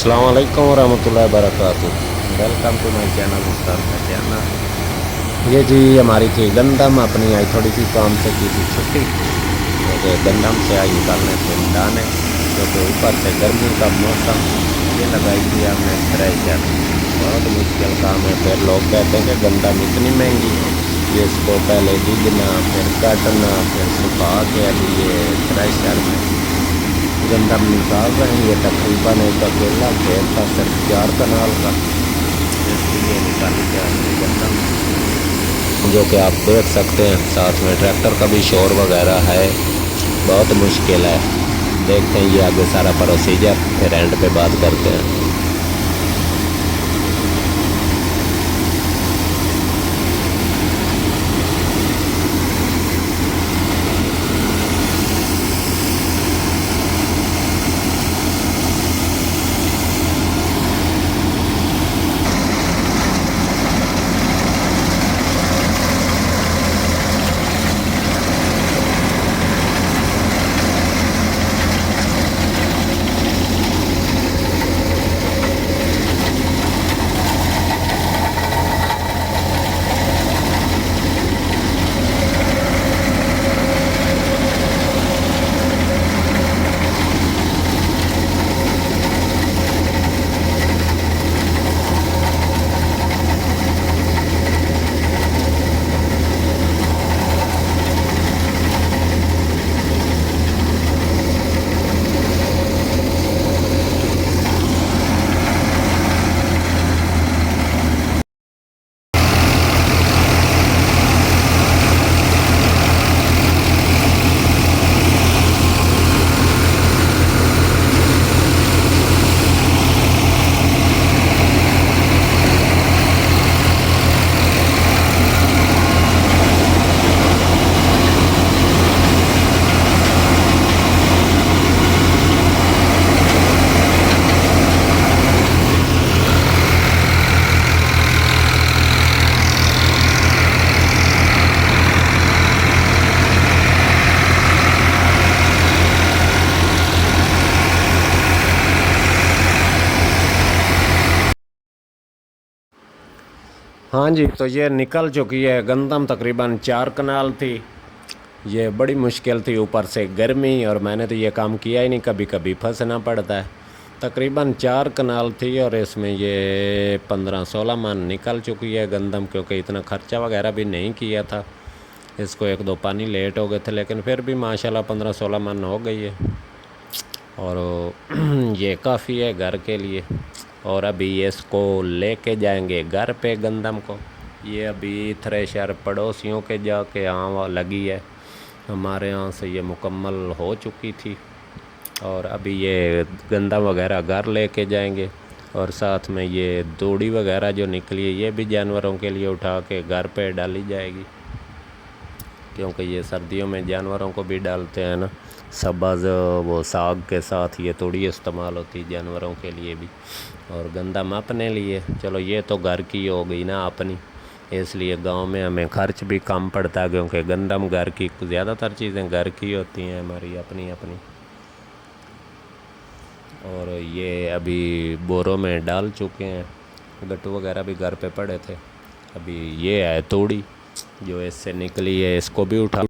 अलैक्म वरहमतुल्लाहि वबरकातुह welcome to my channel उस्ताद फतेहाना ये जी हमारी थी गंदम अपनी आई थोड़ी सी काम से की थी। छुट्टी तो गंदम से आई निकालने से डाने क्योंकि ऊपर से गर्मी का मौसम ये लगाई थी हमने थ्रेशर बहुत मुश्किल काम है फिर लोग कहते हैं कि गंदम इतनी महँगी है ये इसको पहले डिगना फिर काटना फिर सुखा के अभी ये थ्रेशर में गंदम निकाल रहे हैं ये तकरीबन एक अकेला खेत था सिर्फ़ चार कनाल का इसलिए निकाली जा रही गंदम जो कि आप देख सकते हैं साथ में ट्रैक्टर का भी शोर वगैरह है बहुत मुश्किल है देखते हैं ये आगे सारा प्रोसीजर फिर एंड पे बात करते हैं हाँ जी तो ये निकल चुकी है गंदम तकरीबन चार कनाल थी। ये बड़ी मुश्किल थी ऊपर से गर्मी और मैंने तो ये काम किया ही नहीं कभी कभी फंसना पड़ता है। तकरीबन चार कनाल थी और इसमें ये पंद्रह सोलह मन निकल चुकी है गंदम, क्योंकि इतना खर्चा वगैरह भी नहीं किया था। इसको एक दो पानी लेट हो गए थे, लेकिन फिर भी माशाल्लाह पंद्रह सोलह मन हो गई है। और ये काफ़ी है घर के लिए। और अभी इसको लेके जाएँगे घर पे गंदम को। ये अभी थ्रेशर पड़ोसियों के जाके यहाँ लगी है। हमारे यहाँ से ये मुकम्मल हो चुकी थी। और अभी ये गंदम वगैरह घर लेके जाएँगे। और साथ में ये दूड़ी वगैरह जो निकली है, ये भी जानवरों के लिए उठा के घर पे डाली जाएगी। क्योंकि ये सर्दियों में जानवरों को भी डालते हैं ना सब्ज़ वो साग के साथ ये थोड़ी इस्तेमाल होती जानवरों के लिए भी, और गंदम अपने लिए। चलो ये तो घर की हो गई ना अपनी, इसलिए गाँव में हमें खर्च भी कम पड़ता है क्योंकि गंदम घर की, ज़्यादातर चीज़ें घर की होती हैं हमारी, अपनी अपनी। और ये अभी बोरों में डाल चुके हैं, गट्टू वगैरह भी घर पे पड़े थे। अभी ये है तोड़ी। जो इससे निकली है इसको भी उठा